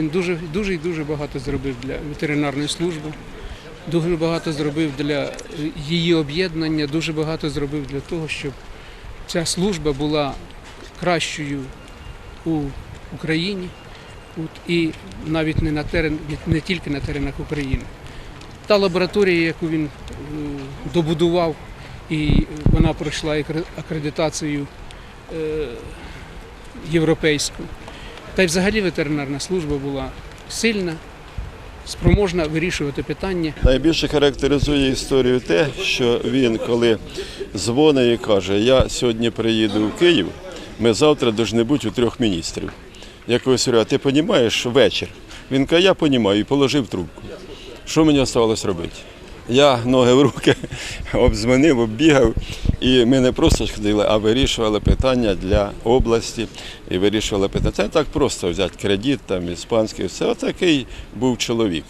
Він дуже, дуже і дуже багато зробив для ветеринарної служби, дуже багато зробив для її об'єднання, дуже багато зробив для того, щоб ця служба була кращою у Україні от, і навіть не, на терен, не тільки на теренах України. Та лабораторія, яку він е, добудував, і вона пройшла акредитацію е, європейську. Та й взагалі ветеринарна служба була сильна, спроможна вирішувати питання. Найбільше характеризує історію те, що він, коли дзвонить і каже, я сьогодні приїду в Київ, ми завтра повинні бути у трьох міністрів. Я говорю, а ти розумієш, вечір? Він каже, я розумію, і положив трубку. Що мені залишилось робити? Я ноги в руки обзвонив, оббігав, і ми не просто ходили, а вирішували питання для області і вирішували питання. Це так просто взяти кредит, там іспанський, все. Отакий був чоловік.